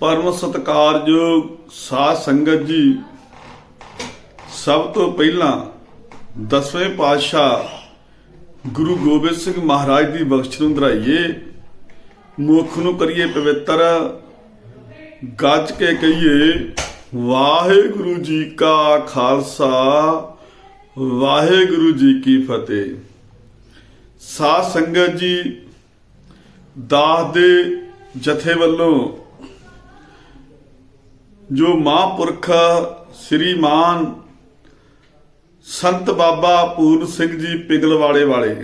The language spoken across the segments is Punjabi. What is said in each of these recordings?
ਪਰਮ ਸਤਕਾਰਯੋਗ ਸਾਧ ਸੰਗਤ ਜੀ, ਸਭ ਤੋਂ ਪਹਿਲਾਂ ਦਸਵੇਂ ਪਾਤਸ਼ਾਹ ਗੁਰੂ ਗੋਬਿੰਦ ਸਿੰਘ ਮਹਾਰਾਜ ਦੀ ਬਖਸ਼ ਨੂੰ ਧਰਾਈਏ ਮੁਖ ਨੂੰ ਕਰੀਏ ਪਵਿੱਤਰ, ਗੱਜ ਕੇ ਕਹੀਏ, ਵਾਹਿਗੁਰੂ ਜੀ ਕਾ ਖਾਲਸਾ, ਵਾਹਿਗੁਰੂ ਜੀ ਕੀ ਫਤਿਹ। ਸਾਧ ਸੰਗਤ ਜੀ, ਦਾਸ ਦੇ ਜਥੇ ਵੱਲੋਂ ਜੋ ਮਹਾਂਪੁਰਖ ਸ੍ਰੀਮਾਨ ਸੰਤ ਬਾਬਾ ਪੂਰਨ ਸਿੰਘ ਜੀ ਪਿਗਲਵਾੜੇ ਵਾਲੇ,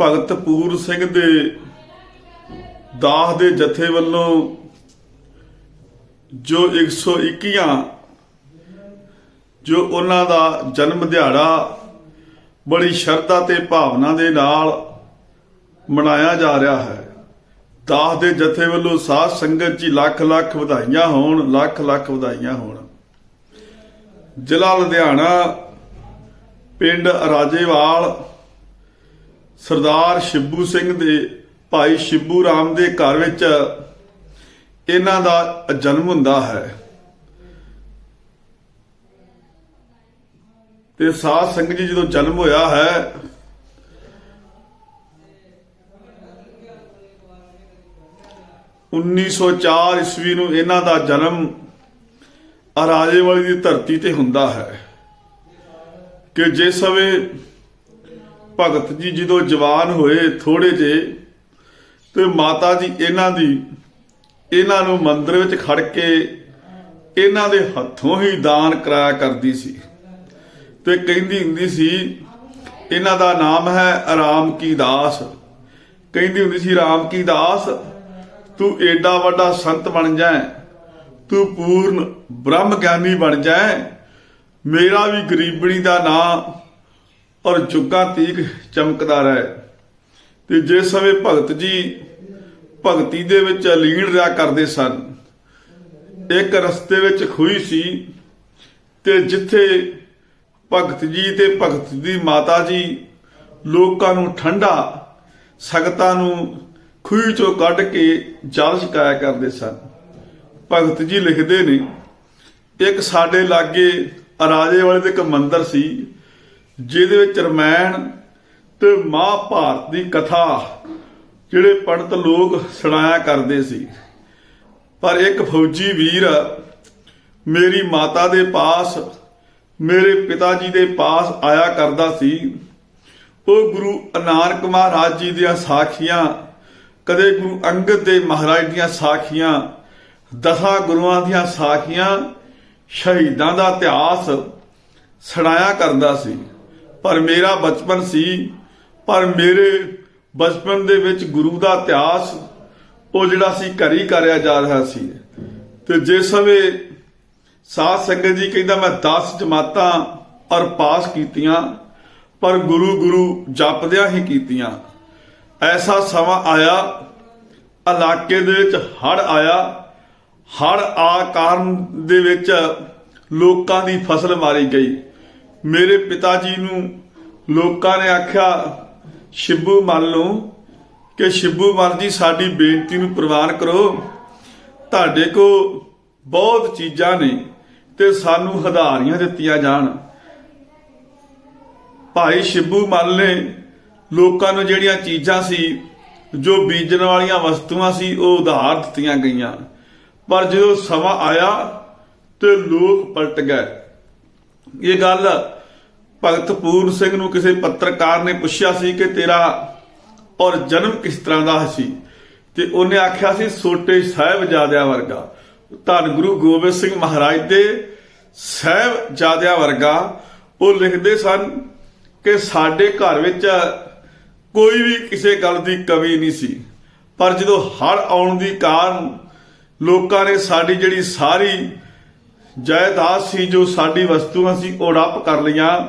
ਭਗਤ ਪੂਰਨ ਸਿੰਘ ਦੇ ਦਾਸ ਦੇ ਜਥੇ ਵੱਲੋਂ ਜੋ 121 ਜੋ ਉਹਨਾਂ ਦਾ ਜਨਮ ਦਿਹਾੜਾ ਬੜੀ ਸ਼ਰਧਾ ਤੇ ਭਾਵਨਾ ਦੇ ਨਾਲ ਮਨਾਇਆ ਜਾ ਰਿਹਾ ਹੈ। ਦਾਸ ਦੇ ਜਥੇ ਵੱਲੋਂ ਸਾਧ ਸੰਗਤ ਜੀ ਲੱਖ ਲੱਖ ਵਧਾਈਆਂ ਹੋਣ, ਲੱਖ ਲੱਖ ਵਧਾਈਆਂ ਹੋਣ। ਜ਼ਿਲ੍ਹਾ ਲੁਧਿਆਣਾ ਪਿੰਡ ਰਾਜੇਵਾਲ, ਸਰਦਾਰ ਸ਼ਿੱਬੂ ਸਿੰਘ ਦੇ, ਭਾਈ ਸ਼ਿੱਬੂ ਰਾਮ ਦੇ ਘਰ ਵਿੱਚ ਇਹਨਾਂ ਦਾ ਜਨਮ ਹੁੰਦਾ ਹੈ। ਤੇ ਸਾਧ ਸੰਗਤ ਜੀ ਜਦੋਂ ਜਨਮ ਹੋਇਆ ਹੈ ਉੱਨੀ ਸੌ ਚਾਰ ਈਸਵੀ ਨੂੰ ਇਹਨਾਂ ਦਾ ਜਨਮ ਅਰਾਜੇਵਾਲੀ ਦੀ ਧਰਤੀ ਤੇ ਹੁੰਦਾ ਹੈ ਕਿ ਜਿਸ ਸਮੇਂ ਭਗਤ ਜੀ ਜਦੋਂ ਜਵਾਨ ਹੋਏ ਥੋੜੇ ਜੇ ਤੇ ਮਾਤਾ ਜੀ ਇਹਨਾਂ ਦੀ, ਇਹਨਾਂ ਨੂੰ ਮੰਦਰ ਵਿੱਚ ਖੜ ਕੇ ਇਹਨਾਂ ਦੇ ਹੱਥੋਂ ਹੀ ਦਾਨ ਕਰਾਇਆ ਕਰਦੀ ਸੀ ਤੇ ਕਹਿੰਦੀ ਹੁੰਦੀ ਸੀ, ਇਹਨਾਂ ਦਾ ਨਾਮ ਹੈ ਆਰਾਮ ਕੀ ਦਾਸ। ਕਹਿੰਦੀ ਹੁੰਦੀ ਸੀ, ਰਾਮ ਕੀ ਦਾਸ ਤੂੰ ਏਡਾ ਵੱਡਾ ਸੰਤ ਬਣ ਜਾਏ ਤੂੰ ਪੂਰਨ ਬ੍ਰਹਮ ਗਿਆਨੀ ਬਣ ਜਾਏ ਮੇਰਾ ਵੀ ਗਰੀਬਣੀ ਦਾ ਨਾਂ ਔਰ ਜੁਗਾ ਤੀਕ ਚਮਕਦਾ ਰਹੇ। ਤੇ ਜਿਸ ਸਮੇਂ ਭਗਤ ਜੀ ਭਗਤੀ ਦੇ ਵਿੱਚ ਲੀਨ ਰਿਹਾ ਕਰਦੇ ਸਨ, ਇੱਕ ਰਸਤੇ ਵਿੱਚ ਖੂਹੀ ਸੀ ਤੇ ਜਿੱਥੇ ਭਗਤ ਜੀ ਤੇ ਭਗਤ ਦੀ ਮਾਤਾ ਜੀ ਲੋਕਾਂ ਨੂੰ ਠੰਡਾ ਸਗਤਾਂ ਨੂੰ ਖੂਹ ਚੋਂ ਕੱਢ ਕੇ ਜਲ ਛਕਾਇਆ ਕਰਦੇ ਸਨ। ਭਗਤ ਜੀ ਲਿਖਦੇ ਨੇ, ਇੱਕ ਸਾਡੇ ਲਾਗੇ ਰਾਜੇ ਵਾਲੇ ਦੇ ਇੱਕ ਮੰਦਿਰ ਸੀ, ਜਿਹਦੇ ਵਿੱਚ ਰਮਾਇਣ ਤੇ ਮਹਾਭਾਰਤ ਦੀ ਕਥਾ ਜਿਹੜੇ ਪੰਡਤ ਲੋਕ ਸੁਣਾਇਆ ਕਰਦੇ ਸੀ। ਪਰ ਇੱਕ ਫੌਜੀ ਵੀਰ ਮੇਰੀ ਮਾਤਾ ਦੇ ਪਾਸ, ਮੇਰੇ ਪਿਤਾ ਜੀ ਦੇ ਪਾਸ ਆਇਆ ਕਰਦਾ ਸੀ। ਉਹ ਗੁਰੂ ਨਾਨਕ ਮਹਾਰਾਜ ਜੀ ਦੀਆਂ ਸਾਖੀਆਂ ਕਦੇ ਗੁਰੂ ਅੰਗਦ ਦੇ ਮਹਾਰਾਜ ਦੀਆਂ ਸਾਖੀਆਂ, ਦਸਾਂ ਗੁਰੂਆਂ ਦੀਆਂ ਸਾਖੀਆਂ ਸ਼ਹੀਦਾਂ ਦਾ ਇਤਿਹਾਸ ਸੁਣਾਇਆ ਕਰਦਾ ਸੀ। ਪਰ ਮੇਰਾ ਬਚਪਨ ਸੀ, ਪਰ ਮੇਰੇ ਬਚਪਨ ਦੇ ਵਿੱਚ ਗੁਰੂ ਦਾ ਇਤਿਹਾਸ ਉਹ ਜਿਹੜਾ ਸੀ ਘਰੀ ਕਰਿਆ ਜਾ ਰਿਹਾ ਸੀ। ਤੇ ਜਿਸ ਸਮੇਂ ਸਾਧ ਸੰਗਤ ਜੀ ਕਹਿੰਦਾ, ਮੈਂ 10 ਜਮਾਤਾਂ ਔਰ ਪਾਸ ਕੀਤੀਆਂ, ਪਰ ਗੁਰੂ ਗੁਰੂ ਜਪਦਿਆਂ ਹੀ ਕੀਤੀਆਂ। ਐਸਾ ਸਮਾਂ ਆਇਆ, ਇਲਾਕੇ ਦੇ ਵਿੱਚ ਹੜ ਆਇਆ। ਹੜ ਆ ਕਾਰਨ ਦੇ ਵਿੱਚ ਲੋਕਾਂ ਦੀ ਫਸਲ ਮਾਰੀ ਗਈ। ਮੇਰੇ ਪਿਤਾ ਜੀ ਨੂੰ ਲੋਕਾਂ ਨੇ ਆਖਿਆ, ਸ਼ਿੱਬੂ, ਮੰਨ ਲਓ ਕਿ ਸ਼ਿੱਬੂ ਮਨ ਜੀ ਸਾਡੀ ਬੇਨਤੀ ਨੂੰ ਪ੍ਰਵਾਨ ਕਰੋ। ਤੁਹਾਡੇ ਕੋ ਬਹੁਤ ਚੀਜ਼ਾਂ ਨੇ ਤੇ ਸਾਨੂੰ ਹਦਾਰੀਆਂ ਦਿੱਤੀਆਂ ਜਾਣ। ਭਾਈ ਸ਼ਿੱਬੂ ਮੱਲ ਨੇ ਲੋਕਾਂ ਨੂੰ ਜਿਹੜੀਆਂ ਚੀਜ਼ਾਂ ਸੀ, ਜੋ ਬੀਜਣ ਵਾਲੀਆਂ ਵਸਤੂਆਂ ਸੀ, ਉਹ ਉਧਾਰ ਦਿੱਤੀਆਂ ਗਈਆਂ। ਪਰ ਜਦੋਂ ਸਮਾਂ ਆਇਆ ਤੇ ਲੋਕ ਪਲਟ ਗਏ। ਇਹ ਗੱਲ ਭਗਤ ਪੂਰਨ ਸਿੰਘ ਨੂੰ ਕਿਸੇ ਪੱਤਰਕਾਰ ਨੇ ਪੁੱਛਿਆ ਸੀ ਕਿ ਤੇਰਾ ਔਰ ਜਨਮ ਕਿਸ ਤਰ੍ਹਾਂ ਦਾ ਸੀ? ਤੇ ਉਹਨੇ ਆਖਿਆ ਸੀ, ਛੋਟੇ ਸਾਹਿਬਜ਼ਾਦਿਆਂ ਵਰਗਾ। ਧੰਨ ਗੁਰੂ ਗੋਬਿੰਦ ਸਿੰਘ ਮਹਾਰਾਜ ਦੇ ਸਾਹਿਬਜ਼ਾਦਿਆਂ ਵਰਗਾ ਉਹ ਲਿਖਦੇ ਸਨ ਕਿ ਸਾਡੇ ਘਰ ਵਿੱਚ ਕੋਈ ਵੀ ਕਿਸੇ ਗੱਲ ਦੀ ਕਮੀ ਨਹੀਂ ਸੀ। ਪਰ ਜਦੋਂ ਹੜ ਆਉਣ ਦੀ ਕਾਰਨ ਲੋਕਾਂ ਨੇ ਸਾਡੀ ਜਿਹੜੀ ਸਾਰੀ ਜਾਇਦਾਦ ਸੀ, ਜੋ ਸਾਡੀ ਵਸਤੂਆਂ ਸੀ, ਉਹ ਰੱਪ ਕਰ ਲਈਆਂ।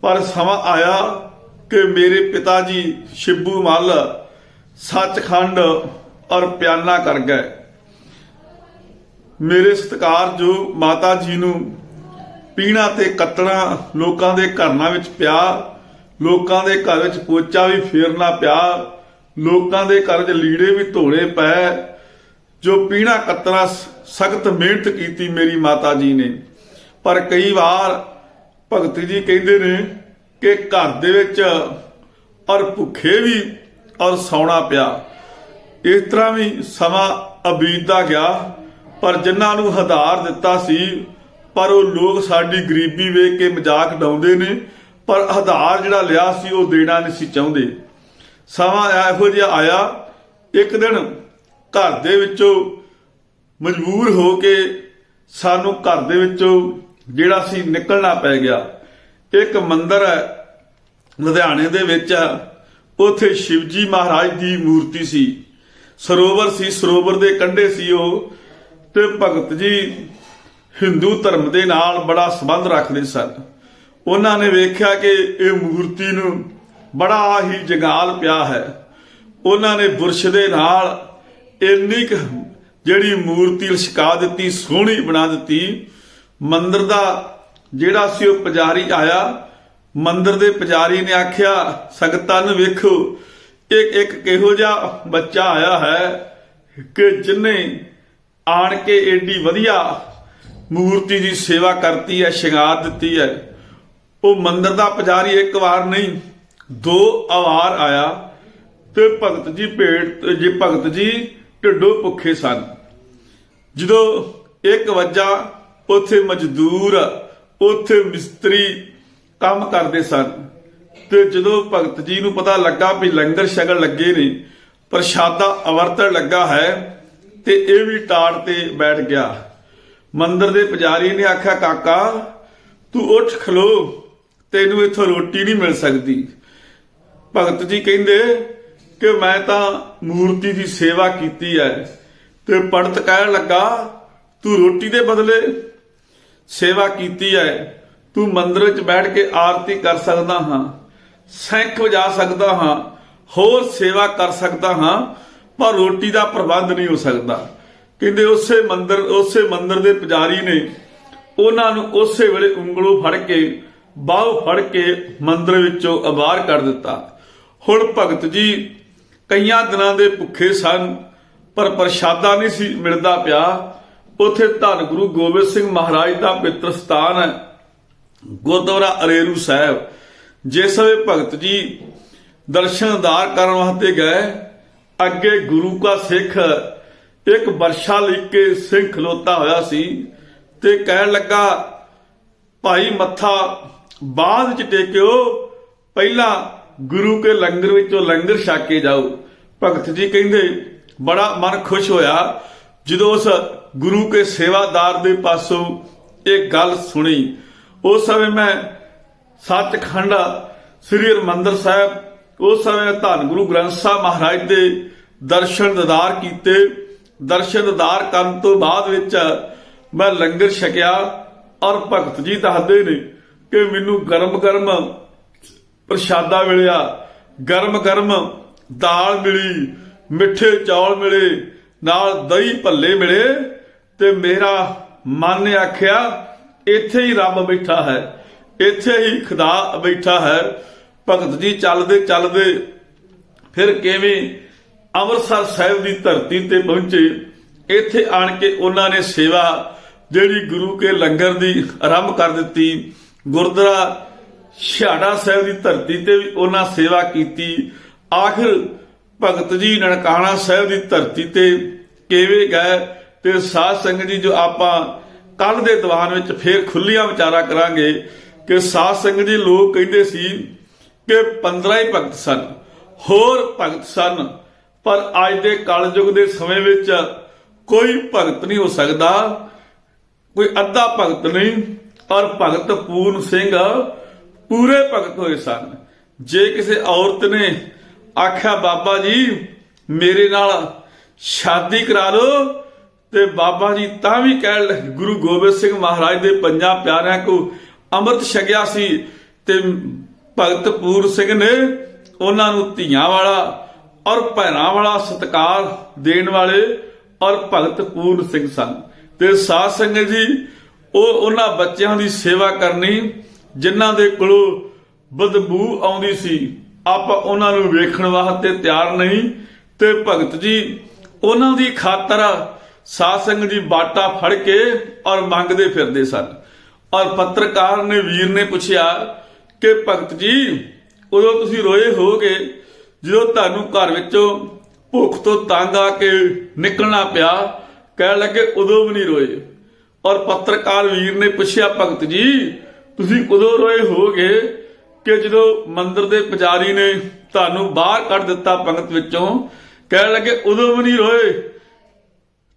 ਪਰ ਸਮਾਂ ਆਇਆ ਕਿ ਮੇਰੇ ਪਿਤਾ ਜੀ ਸ਼ਿੱਬੂ ਮੱਲ ਸੱਚਖੰਡ ਔਰ ਪਿਆਨਾ ਕਰ ਗਏ। ਮੇਰੇ ਸਤਕਾਰ ਜੋ ਮਾਤਾ ਜੀ ਨੂੰ ਪੀਣਾ ਤੇ ਕੱਟਣਾ ਲੋਕਾਂ ਦੇ ਘਰਾਂ ਵਿੱਚ ਪਿਆ ਲੋਕਾਂ ਦੇ ਘਰ ਵਿੱਚ ਪੋਚਾ ਵੀ ਫੇਰਨਾ ਪਿਆ। ਲੋਕਾਂ ਦੇ ਘਰ 'ਚ ਲੀੜੇ ਵੀ ਧੋਣੇ ਪਏ। ਜੋ ਪੀਣਾ ਕੱਤਣਾ ਸਖਤ ਮਿਹਨਤ ਕੀਤੀ ਮੇਰੀ ਮਾਤਾ ਜੀ ਨੇ। ਪਰ ਕਈ ਵਾਰ ਭਗਤ ਜੀ ਕਹਿੰਦੇ ਨੇ ਕਿ ਘਰ ਦੇ ਵਿੱਚ ਔਰ ਭੁੱਖੇ ਵੀ ਔਰ ਸੌਣਾ ਪਿਆ। ਇਸ ਤਰ੍ਹਾਂ ਵੀ ਸਮਾਂ ਅਬੀਤਦਾ ਗਿਆ, ਪਰ ਜਿਨ੍ਹਾਂ ਨੂੰ ਹਦਾਰ ਦਿੱਤਾ ਸੀ, ਪਰ ਉਹ ਲੋਕ ਸਾਡੀ ਗਰੀਬੀ ਵੇਖ ਕੇ ਮਜ਼ਾਕ ਡਾਉਂਦੇ ਨੇ ਪਰ ਆਧਾਰ ਜਿਹੜਾ ਲਿਆ ਸੀ ਉਹ ਦੇਣਾ ਨਹੀਂ ਸੀ ਚਾਹੁੰਦੇ। ਸਮਾਂ ਇਹੋ ਜਿਹਾ ਆਇਆ, ਇੱਕ ਦਿਨ ਘਰ ਦੇ ਵਿੱਚੋਂ ਮਜਬੂਰ ਹੋ ਕੇ ਸਾਨੂੰ ਘਰ ਦੇ ਵਿੱਚੋਂ ਜਿਹੜਾ ਸੀ ਨਿਕਲਣਾ ਪੈ ਗਿਆ। ਇੱਕ ਮੰਦਿਰ ਹੈ, ਲੁਧਿਆਣੇ ਦੇ ਵਿੱਚ ਉਥੇ ਸ਼ਿਵਜੀ ਮਹਾਰਾਜ ਦੀ ਮੂਰਤੀ ਸੀ। ਸਰੋਵਰ ਸੀ, ਸਰੋਵਰ ਦੇ ਕੰਢੇ ਸੀ ਉਹ ਤੇ ਭਗਤ ਜੀ ਹਿੰਦੂ ਧਰਮ ਦੇ ਨਾਲ ਬੜਾ ਸੰਬੰਧ ਰੱਖਦੇ ਸਨ। ਉਹਨਾਂ ਨੇ ਵੇਖਿਆ ਕਿ ਇਹ ਮੂਰਤੀ ਨੂੰ ਬੜਾ ਹੀ ਜਗਾਲ ਪਿਆ ਹੈ। ਉਹਨਾਂ ਨੇ ਬੁਰਸ਼ ਦੇ ਨਾਲ ਇੰਨੀ ਕੁ ਜਿਹੜੀ ਮੂਰਤੀ ਲਸ਼ਕਾ ਦਿੱਤੀ, ਸੋਹਣੀ ਬਣਾ ਦਿੱਤੀ। ਮੰਦਰ ਦਾ ਜਿਹੜਾ ਸੀ ਉਹ ਪੁਜਾਰੀ ਆਇਆ। ਮੰਦਿਰ ਦੇ ਪੁਜਾਰੀ ਨੇ ਆਖਿਆ ਸੰਗਤਾਂ ਨੂੰ ਵੇਖੋ, ਇੱਕ ਇੱਕ ਕਿਹੋ ਜਿਹਾ ਬੱਚਾ ਆਇਆ ਹੈ ਕਿ ਜਿਨੇ ਆਣ ਕੇ ਏਡੀ ਵਧੀਆ ਮੂਰਤੀ ਦੀ ਸੇਵਾ ਕਰਤੀ ਹੈ, ਸ਼ਿੰਗਾਰ ਦਿੱਤੀ ਹੈ। ਉਹ ਮੰਦਿਰ ਦਾ ਪੁਜਾਰੀ ਇੱਕ ਵਾਰ ਨਹੀਂ, ਦੋ ਵਾਰ ਆਇਆ ਤੇ ਭਗਤ ਜੀ ਭੇਟ ਜੀ ਭਗਤ ਜੀ ਢਿੱਡੋ ਭੁੱਖੇ ਸਨ। ਜਦੋਂ ਇੱਕ ਵਜਾ, ਉੱਥੇ ਮਜ਼ਦੂਰ, ਉੱਥੇ ਮਿਸਤਰੀ ਕੰਮ ਕਰਦੇ ਸਨ। ਤੇ ਜਦੋਂ ਭਗਤ ਜੀ ਨੂੰ ਪਤਾ ਲੱਗਾ ਵੀ ਲੰਗਰ ਛਕਣ ਲੱਗੇ ਨੇ, ਪ੍ਰਸ਼ਾਦਾ ਅਵਰਤਣ ਲੱਗਾ ਹੈ ਤੇ ਇਹ ਵੀ ਟਾੜ ਤੇ ਬੈਠ ਗਿਆ। ਮੰਦਰ ਦੇ ਪੁਜਾਰੀ ਨੇ ਆਖਿਆ, ਕਾਕਾ, ਤੂੰ ਉੱਠ ਖਲੋ। ਤੈਨੂੰ ਇੱਥੋਂ ਰੋਟੀ ਨਹੀਂ ਮਿਲ ਸਕਦੀ। ਭਗਤ ਜੀ ਕਹਿੰਦੇ ਕਿ ਮੈਂ ਤਾਂ ਮੂਰਤੀ ਦੀ ਸੇਵਾ ਕੀਤੀ ਹੈ ਤੇ ਪੰਡਤ ਕਹਿਣ ਲੱਗਾ, ਤੂੰ ਰੋਟੀ ਦੇ ਬਦਲੇ ਸੇਵਾ ਕੀਤੀ ਹੈ। ਤੂੰ ਮੰਦਰ ਵਿੱਚ ਬੈਠ ਕੇ ਆਰਤੀ ਕਰ ਸਕਦਾ ਹਾਂ, ਸੈਂਖ ਵਜਾ ਸਕਦਾ ਹਾਂ, ਹੋਰ ਸੇਵਾ ਕਰ ਸਕਦਾ ਹਾਂ, ਪਰ ਰੋਟੀ ਦਾ ਪ੍ਰਬੰਧ ਨਹੀਂ ਹੋ ਸਕਦਾ। ਕਹਿੰਦੇ ਉਸੇ ਮੰਦਰ ਉਸੇ ਮੰਦਰ ਦੇ ਪੁਜਾਰੀ ਨੇ ਉਹਨਾਂ ਨੂੰ ਉਸੇ ਵੇਲੇ ਉਂਗਲੋਂ ਫੜ ਕੇ ਬਾਹੋਂ ਫੜ ਕੇ ਮੰਦਰ ਵਿੱਚੋਂ ਅਬਾਰ ਕਰ ਦਿੱਤਾ। ਹੁਣ ਭਗਤ ਜੀ ਕਈਆਂ ਦਿਨਾਂ ਦੇ ਭੁੱਖੇ ਸਨ, ਪਰ ਪ੍ਰਸ਼ਾਦਾ ਨਹੀਂ ਸੀ ਮਿਲਦਾ ਪਿਆ। ਉਥੇ ਧੰਨ ਗੁਰੂ ਗੋਬਿੰਦ ਸਿੰਘ ਮਹਾਰਾਜ ਦਾ ਪਿੱਤਰ ਸਥਾਨ ਹੈ, ਗੁਰਦੁਆਰਾ ਅਰੇਰੂ ਸਾਹਿਬ। ਜਿਸ ਵੇ ਭਗਤ ਜੀ ਦਰਸ਼ਨਦਾਰ ਕਰਨ ਵਾਸਤੇ ਗਏ, ਅੱਗੇ ਗੁਰੂ ਕਾ ਸਿੱਖ ਇੱਕ ਵਰਸ਼ਾ ਲੈ ਕੇ ਸਿੰਘ ਖਲੋਤਾ ਹੋਇਆ ਸੀ ਤੇ ਕਹਿਣ ਲੱਗਾ, ਭਾਈ ਮੱਥਾ ਬਾਅਦ ਚ ਟੇਕਿਓ, ਪਹਿਲਾਂ ਗੁਰੂ ਕੇ ਲੰਗਰ ਵਿੱਚੋਂ ਲੰਗਰ ਛਕ ਕੇ ਜਾਓ। ਭਗਤ ਜੀ ਕਹਿੰਦੇ, ਬੜਾ ਮਨ ਖੁਸ਼ ਹੋਇਆ, ਜਦੋਂ ਉਸ ਗੁਰੂ ਕੇ ਸੇਵਾਦਾਰ ਦੇ ਪਾਸੋਂ ਇਹ ਗੱਲ ਸੁਣੀ। ਉਸ ਸਮੇਂ ਮੈਂ ਸੱਚਖੰਡ ਸ੍ਰੀ ਹਰਿਮੰਦਰ ਸਾਹਿਬ, ਉਸ ਸਮੇਂ ਧੰਨ ਗੁਰੂ ਗ੍ਰੰਥ ਸਾਹਿਬ ਮਹਾਰਾਜ ਦੇ ਦਰਸ਼ਨ ਦਿਦਾਰ ਕੀਤੇ। ਦਰਸ਼ਨ ਦਿਦਾਰ ਕਰਨ ਤੋਂ ਬਾਅਦ ਵਿੱਚ ਮੈਂ ਲੰਗਰ ਛਕਿਆ ਔਰ ਭਗਤ ਜੀ ਦੱਸਦੇ ਨੇ ਕਿ ਮੈਨੂੰ ਗਰਮ ਗਰਮ ਪ੍ਰਸ਼ਾਦਾ ਮਿਲਿਆ, ਗਰਮ ਗਰਮ ਦਾਲ ਮਿਲੀ, ਮਿੱਠੇ ਚੌਲ ਮਿਲੇ, ਨਾਲ ਦਹੀਂ ਭੱਲੇ ਮਿਲੇ ਤੇ ਮੇਰਾ ਮਨ ਨੇ ਆਖਿਆ, ਇੱਥੇ ਹੀ ਰੱਬ ਬੈਠਾ ਹੈ, ਇੱਥੇ ਹੀ ਖੁਦਾ ਬੈਠਾ ਹੈ, ਭਗਤ ਜੀ ਚੱਲਦੇ ਚੱਲਦੇ ਫਿਰ ਕਿਵੇਂ ਅੰਮ੍ਰਿਤਸਰ ਸਾਹਿਬ ਦੀ ਧਰਤੀ ਤੇ ਪਹੁੰਚੇ, ਇੱਥੇ ਆਣ ਕੇ ਉਹਨਾਂ ਨੇ ਸੇਵਾ ਜਿਹੜੀ ਗੁਰੂ ਕੇ ਲੰਗਰ ਦੀ ਆਰੰਭ ਕਰ ਦਿੱਤੀ ਗੁਰਦੁਆਰਾ ਛਾੜਾ ਸਾਹਿਬ ਦੀ ਧਰਤੀ ਤੇ ਵੀ ਉਹਨਾਂ ਸੇਵਾ ਕੀਤੀ। ਆਖਿਰ ਭਗਤ ਜੀ ਨਨਕਾਣਾ ਸਾਹਿਬ ਦੀ ਧਰਤੀ ਤੇ ਕਿਵੇਂ ਗਏ ਤੇ ਸਾਧ ਸੰਗਤ ਜੀ ਜੋ ਆਪਾਂ ਕੱਲ ਦੇ ਦੀਵਾਨ ਵਿੱਚ ਫੇਰ ਖੁੱਲੀਆਂ ਵਿਚਾਰਾ ਕਰਾਂਗੇ ਕਿ ਸਾਧ ਸੰਗਤ ਜੀ ਲੋਕ ਕਹਿੰਦੇ ਸੀ ਕਿ 15 ਹੀ ਭਗਤ ਸਨ, ਹੋਰ ਭਗਤ ਸਨ, ਪਰ ਅੱਜ ਦੇ ਕਲਯੁਗ ਦੇ ਸਮੇਂ ਵਿੱਚ ਕੋਈ ਭਗਤ ਨਹੀਂ ਹੋ ਸਕਦਾ, ਕੋਈ ਅੱਧਾ ਭਗਤ ਨਹੀਂ ਔਰ ਭਗਤ ਪੂਰਨ ਸਿੰਘ ਪੂਰੇ ਭਗਤ ਹੋਏ ਸਨ। ਜੇ ਕਿਸੇ ਔਰਤ ਨੇ ਆਖਿਆ, ਬਾਬਾ ਜੀ, ਮੇਰੇ ਨਾਲ ਸ਼ਾਦੀ ਕਰਾ ਲਓ, ਤੇ ਬਾਬਾ ਜੀ ਤਾਂ ਵੀ ਕਹਿਣ ਗੁਰੂ ਗੋਬਿੰਦ ਸਿੰਘ ਮਹਾਰਾਜ ਦੇ ਪੰਜਾਂ ਪਿਆਰਿਆਂ ਕੋ ਅੰਮ੍ਰਿਤ ਛਕਿਆ ਸੀ ਤੇ ਭਗਤ ਪੂਰ ਸਿੰਘ ਨੇ ਉਹਨਾਂ ਨੂੰ ਧੀਆਂ ਵਾਲਾ ਔਰ ਭੈਣਾਂ ਵਾਲਾ ਸਤਕਾਰ ਦੇਣ ਵਾਲੇ ਔਰ ਭਗਤ ਪੂਰਨ ਸਿੰਘ ਸਨ। ਤੇ ਸਾਧ ਸੰਗਤ ਜੀ ਉਹ ਉਹਨਾਂ ਬੱਚਿਆਂ ਦੀ ਸੇਵਾ ਕਰਨੀ ਜਿਨ੍ਹਾਂ ਦੇ ਕੋਲੋਂ ਬਦਬੂ ਆਉਂਦੀ ਸੀ। ਆਪਾਂ ਉਹਨਾਂ ਨੂੰ ਵੇਖਣ ਵਾਸਤੇ ਤਿਆਰ ਨਹੀਂ। ਤੇ ਭਗਤ ਜੀ, ਉਹਨਾਂ ਦੀ ਖਾਤਰ ਸਾਧ ਸੰਗਤ ਜੀ ਬਾਟਾ ਫੜ ਕੇ ਔਰ ਮੰਗਦੇ ਫਿਰਦੇ ਸਨ। ਔਰ ਪੱਤਰਕਾਰ ਨੇ, ਵੀਰ ਨੇ ਪੁੱਛਿਆ ਕਿ ਭਗਤ ਜੀ, ਉਦੋਂ ਤੁਸੀਂ ਰੋਏ ਹੋਗੇ ਜਦੋਂ ਤੁਹਾਨੂੰ ਘਰ ਵਿੱਚੋਂ ਭੁੱਖ ਤੋਂ ਤੰਗ ਆ ਕੇ ਨਿਕਲਣਾ ਪਿਆ। ਕਹਿਣ ਲੱਗੇ, ਉਦੋਂ ਵੀ ਨਹੀਂ ਰੋਏ। ਔਰ ਪੱਤਰਕਾਰ ਵੀਰ ਨੇ ਪੁੱਛਿਆ, ਭਗਤ ਜੀ, ਤੁਸੀਂ ਕਦੋਂ ਰੋਏ ਹੋਗੇ ਕਿ ਜਦੋਂ ਮੰਦਿਰ ਦੇ ਪੁਜਾਰੀ ਨੇ ਤੁਹਾਨੂੰ ਬਾਹਰ ਕੱਢ ਦਿੱਤਾ ਪੰਗਤ ਵਿੱਚੋਂ? ਕਹਿਣ ਲੱਗੇ, ਉਦੋਂ ਵੀ ਨਹੀਂ ਰੋਏ।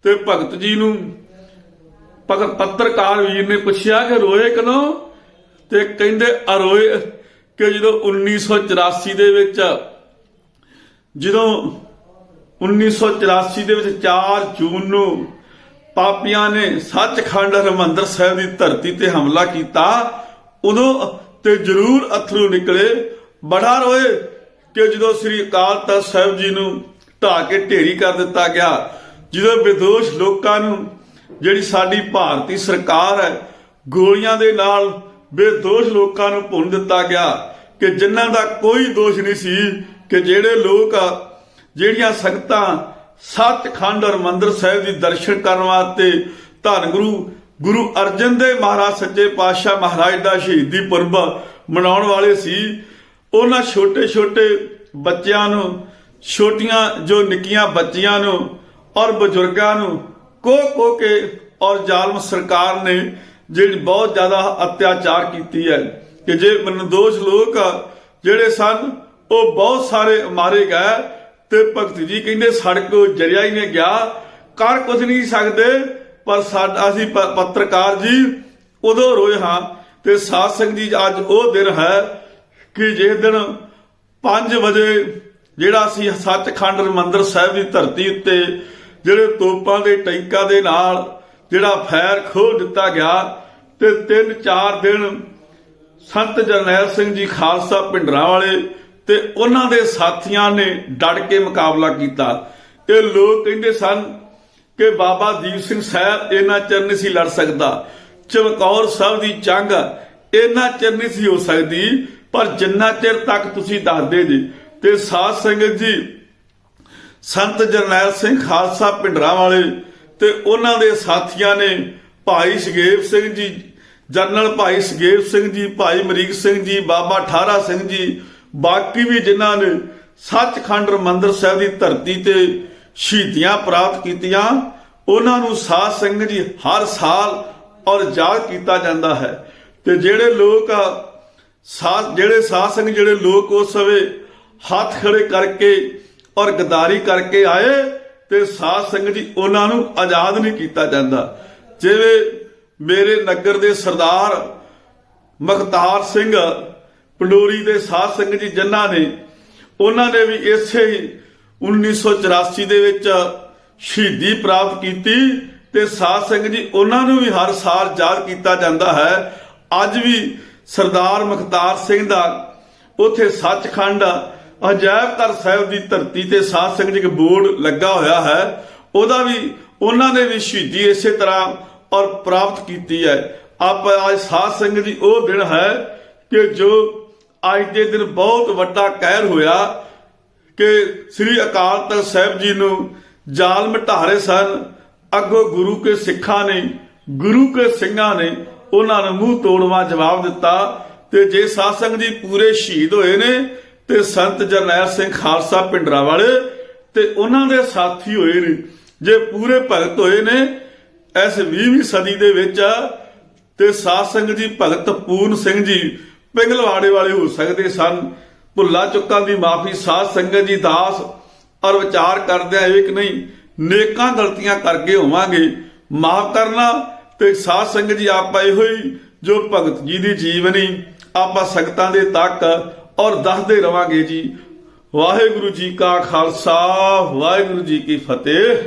ਤੇ ਭਗਤ ਜੀ ਨੂੰ ਭਗਤ ਪੱਤਰਕਾਰ ਵੀਰ ਨੇ ਪੁੱਛਿਆ ਕਿ ਰੋਏ ਕਦੋਂ? ਤੇ ਕਹਿੰਦੇ, ਅਰੋਏ ਕਿ ਜਦੋਂ 1984 ਦੇ ਵਿੱਚ, ਜਦੋਂ 1984 ਦੇ ਵਿੱਚ 4 ਜੂਨ ਨੂੰ ਪਾਪੀਆਂ ਨੇ ਸੱਚਖੰਡ ਹਰਿਮੰਦਰ ਸਾਹਿਬ ਦੀ ਧਰਤੀ ਤੇ ਹਮਲਾ ਕੀਤਾ। ਉਦੋਂ ਤੇ ਜ਼ਰੂਰ ਅਥਰੂ ਨਿਕਲੇ। ਬੜਾ ਰੋਏ ਕਿ ਜਦੋਂ ਸ੍ਰੀ ਅਕਾਲ ਤਖਤ ਸਾਹਿਬ ਜੀ ਨੂੰ ਢਾ ਕੇ ਢੇਰੀ ਕਰ ਦਿੱਤਾ ਗਿਆ, ਜਦੋਂ ਵਿਦੋਸ਼ ਲੋਕਾਂ ਨੂੰ ਜਿਹੜੀ ਸਾਡੀ ਭਾਰਤੀ ਸਰਕਾਰ ਹੈ, ਗੋਲੀਆਂ ਦੇ ਨਾਲ ਬੇਦੋਸ਼ ਲੋਕਾਂ ਨੂੰ ਭੁੰਨ ਦਿੱਤਾ ਗਿਆ ਕਿ ਜਿਨ੍ਹਾਂ ਦਾ ਕੋਈ ਦੋਸ਼ ਨਹੀਂ ਸੀ ਕਿ ਜਿਹੜੇ ਲੋਕ ਜਿਹੜੀਆਂ ਸੰਗਤਾਂ ਸੱਚਖੰਡ ਹਰਿਮੰਦਰ ਸਾਹਿਬ ਦੀ ਦਰਸ਼ਨ ਕਰਨ ਵਾਸਤੇ ਧੰਨ ਗੁਰੂ ਗੁਰੂ ਅਰਜਨ ਦੇਵ ਮਹਾਰਾਜ ਸੱਚੇ ਪਾਤਸ਼ਾਹ ਮਹਾਰਾਜ ਦਾ ਸ਼ਹੀਦੀ ਪੁਰਬ ਮਨਾਉਣ ਵਾਲੇ ਸੀ। ਉਹਨਾਂ ਛੋਟੇ ਛੋਟੇ ਬੱਚਿਆਂ ਨੂੰ, ਛੋਟੀਆਂ ਜੋ ਨਿੱਕੀਆਂ ਬੱਚੀਆਂ ਨੂੰ ਔਰ ਬਜ਼ੁਰਗਾਂ ਨੂੰ ਕੋ ਕੋ ਕੇ ਔਰ ਜ਼ਾਲਮ ਸਰਕਾਰ ਨੇ ਜਿਹੜੀ ਬਹੁਤ ਜ਼ਿਆਦਾ ਅਤਿਆਚਾਰ ਕੀਤੀ ਹੈ ਕਿ ਜੇ ਮਨਦੋਸ਼ ਲੋਕ ਜਿਹੜੇ ਸਨ, ਉਹ ਬਹੁਤ ਸਾਰੇ ਮਾਰੇ ਗਏ। ਤੇ ਭਗਤ ਜੀ ਕਹਿੰਦੇ ਸੜਕ ਜਰਿਆ ਹੀ ਨੇ ਗਿਆ। ਕਰ ਕੁਝ ਨਹੀਂ ਸਕਦੇ, ਪਰ ਸਾਡਾ, ਅਸੀਂ ਪ- ਪੱਤਰਕਾਰ ਜੀ, ਉਦੋਂ ਰੋਏ ਹਾਂ ਤੇ ਸਾਧ ਸੰਗਤ ਜੀ, ਅੱਜ ਉਹ ਦਿਨ ਹੈ ਕਿ ਜਿਸ ਦਿਨ 5 ਵਜੇ ਜਿਹੜਾ ਅਸੀਂ ਸੱਚਖੰਡ ਮੰਦਰ ਸਾਹਿਬ ਦੀ ਧਰਤੀ ਉੱਤੇ ਜਿਹੜੇ ਤੋਪਾਂ ਦੇ ਟੈਂਕਾਂ ਦੇ ਨਾਲ ਜਿਹੜਾ ਫੈਰ ਖੋਲ ਦਿੱਤਾ ਗਿਆ ਤੇ 3-4 ਦਿਨ ਸੰਤ ਜਰਨੈਲ ਸਿੰਘ ਜੀ ਖਾਲਸਾ ਪਿੰਡਰਾਂ ਵਾਲੇ ਤੇ ਉਹਨਾਂ ਦੇ ਸਾਥੀਆਂ ਨੇ ਡਟ ਕੇ ਮੁਕਾਬਲਾ ਕੀਤਾ। ਇਹ ਲੋਕ ਕਹਿੰਦੇ ਸਨ ਕਿ ਬਾਬਾ ਦੀਪ ਸਿੰਘ ਸਾਹਿਬ ਇਹਨਾਂ ਚਿਰ ਨਹੀਂ ਸੀ ਲੜ ਸਕਦਾ। ਚਮਕੌਰ ਸਾਹਿਬ ਦੀ ਜੰਗ ਇਹਨਾਂ ਚਿਰ ਨਹੀਂ ਸੀ ਹੋ ਸਕਦੀ, ਪਰ ਜਿੰਨਾ ਚਿਰ ਤੱਕ ਤੁਸੀਂ ਦੱਸਦੇ ਜੀ। ਤੇ ਸਾਧ ਸੰਗਤ ਜੀ, ਸੰਤ ਜਰਨੈਲ ਸਿੰਘ ਖਾਲਸਾ ਪਿੰਡਰਾਂ ਵਾਲੇ ਤੇ ਉਹਨਾਂ ਦੇ ਸਾਥੀਆਂ ਨੇ ਭਾਈ ਸ਼ਗੇਵ ਸਿੰਘ ਜੀ ਜਨਰਲ ਭਾਈ ਸ਼ਗੇਵ ਸਿੰਘ ਜੀ, ਭਾਈ ਮਰੀਕ ਸਿੰਘ ਜੀ, ਬਾਬਾ ਠਾਰਾ ਸਿੰਘ ਜੀ ਬਾਕੀ ਵੀ ਜਿਨ੍ਹਾਂ ਨੇ ਸੱਚਖੰਡ ਮੰਦਰ ਸਾਹਿਬ ਦੀ ਧਰਤੀ ਤੇ ਸ਼ਹੀਦੀਆਂ ਪ੍ਰਾਪਤ ਕੀਤੀਆਂ, ਉਹਨਾਂ ਨੂੰ ਸਾਧ ਸੰਗਤ ਜੀ ਹਰ ਸਾਲ ਔਰ ਯਾਦ ਕੀਤਾ ਜਾਂਦਾ ਹੈ। ਤੇ ਜਿਹੜੇ ਲੋਕ ਸਾਧ, ਜਿਹੜੇ ਸਾਧ ਸੰਗਤ, ਜਿਹੜੇ ਲੋਕ ਉਸ ਸਮੇਂ ਹੱਥ ਖੜੇ ਕਰਕੇ ਔਰ ਗਦਾਰੀ ਕਰਕੇ ਆਏ, ਤੇ ਸਾਧ ਸੰਗਤ ਜੀ ਉਹਨਾਂ ਨੂੰ ਆਜ਼ਾਦ ਨਹੀਂ ਕੀਤਾ ਜਾਂਦਾ। ਜਿਵੇਂ ਮੇਰੇ ਨਗਰ ਦੇ ਸਰਦਾਰ ਮਖਤਾਰ ਸਿੰਘ ਪੰਡੋਰੀ ਦੇ ਸਾਧ ਸੰਗਤ ਜੀ ਜੰਨਾ ਨੇ, ਉਹਨਾਂ ਨੇ ਵੀ ਇਸੇ ਹੀ 1984 ਦੇ ਵਿੱਚ ਸ਼ਹੀਦੀ ਪ੍ਰਾਪਤ ਕੀਤੀ ਤੇ ਸਾਧ ਸੰਗਤ ਜੀ ਉਹਨਾਂ ਨੂੰ ਵੀ ਹਰ ਸਾਲ ਯਾਦ ਕੀਤਾ ਜਾਂਦਾ ਹੈ। ਅੱਜ ਵੀ ਸਰਦਾਰ ਮਖਤਾਰ ਸਿੰਘ ਦਾ ਉਥੇ ਸੱਚਖੰਡ ਅਜਾਇਬ ਘਰ ਸਾਹਿਬ ਦੀ ਧਰਤੀ ਤੇ ਸਾਧ ਸੰਗਤ ਜੀ ਇੱਕ ਬੋਰਡ ਲੱਗਾ ਹੋਇਆ ਹੈ। ਉਹਦਾ ਵੀ ਉਹਨਾਂ ਨੇ ਵੀ ਸ਼ਹੀਦੀ ਇਸੇ ਤਰ੍ਹਾਂ ਔਰ ਪ੍ਰਾਪਤ ਕੀਤੀ ਹੈ। ਆਪ ਅੱਜ ਸਾਧ ਸੰਗਤ ਜੀ ਉਹ ਦਿਨ ਹੈ ਕਿ ਜੋ ਅੱਜ ਦੇ ਦਿਨ ਬਹੁਤ ਵੱਡਾ ਕਹਿਰ ਹੋਇਆ ਕਿ ਸ੍ਰੀ ਅਕਾਲ ਤਖਤ ਸਾਹਿਬ ਜੀ ਨੂੰ ਜਾਲ ਮਟਾਰੇ ਸਨ, ਅੱਗੋਂ ਗੁਰੂ ਕੇ ਸਿੱਖਾਂ ਨੇ, ਗੁਰੂ ਕੇ ਸਿੰਘਾਂ ਨੇ ਉਹਨਾਂ ਨੂੰ ਮੂੰਹ ਤੋੜਵਾ ਜਵਾਬ ਦਿੱਤਾ ਤੇ ਜੇ ਸਾਧ ਸੰਗਤ ਜੀ ਪੂਰੇ ਸ਼ਹੀਦ ਹੋਏ ਨੇ ਤੇ ਸੰਤ ਜਰਨੈਲ ਸਿੰਘ ਖਾਲਸਾ ਪਿੰਡਰਾ ਵਾਲੇ ਤੇ ਉਹਨਾਂ ਦੇ ਸਾਥੀ ਹੋਏ ਨੇ, ਜੇ ਪੂਰੇ ਭਗਤ ਹੋਏ ਨੇ, ਇਸ 20ਵੀਂ ਸਦੀ ਦੇ ਵਿੱਚ ਤੇ ਸਾਧ ਸੰਗਤ ਜੀ ਭਗਤ ਪੂਰਨ ਸਿੰਘ ਜੀ ਪਿੰਗਲਵਾੜੇ ਵਾਲੇ ਹੋ ਸਕਦੇ ਸਨ। ਭੁੱਲਾ ਚੁੱਕਾਂ ਦੀ ਮਾਫੀ, ਸਾਧ ਸੰਗਤ ਜੀ ਦਾਸ ਔਰ ਵਿਚਾਰ ਕਰਦੇ ਆ ਕਿ ਨਹੀਂ, ਨੇਕਾਂ ਗਲਤੀਆਂ ਕਰਕੇ ਹੋਵਾਂਗੇ, ਮਾਫ ਕਰਨਾ ਤੇ ਸਾਧ ਸੰਗਤ ਜੀ ਆਪਾਂ ਇਹੋ ਹੀ ਜੋ ਭਗਤ ਜੀ ਦੀ ਜੀਵਨੀ ਆਪਾਂ ਸੰਗਤਾਂ ਦੇ ਤੱਕ ਔਰ ਦੱਸਦੇ ਰਵਾਂਗੇ ਜੀ। ਵਾਹਿਗੁਰੂ ਜੀ ਕਾ ਖਾਲਸਾ, ਵਾਹਿਗੁਰੂ ਜੀ ਕੀ ਫਤਿਹ।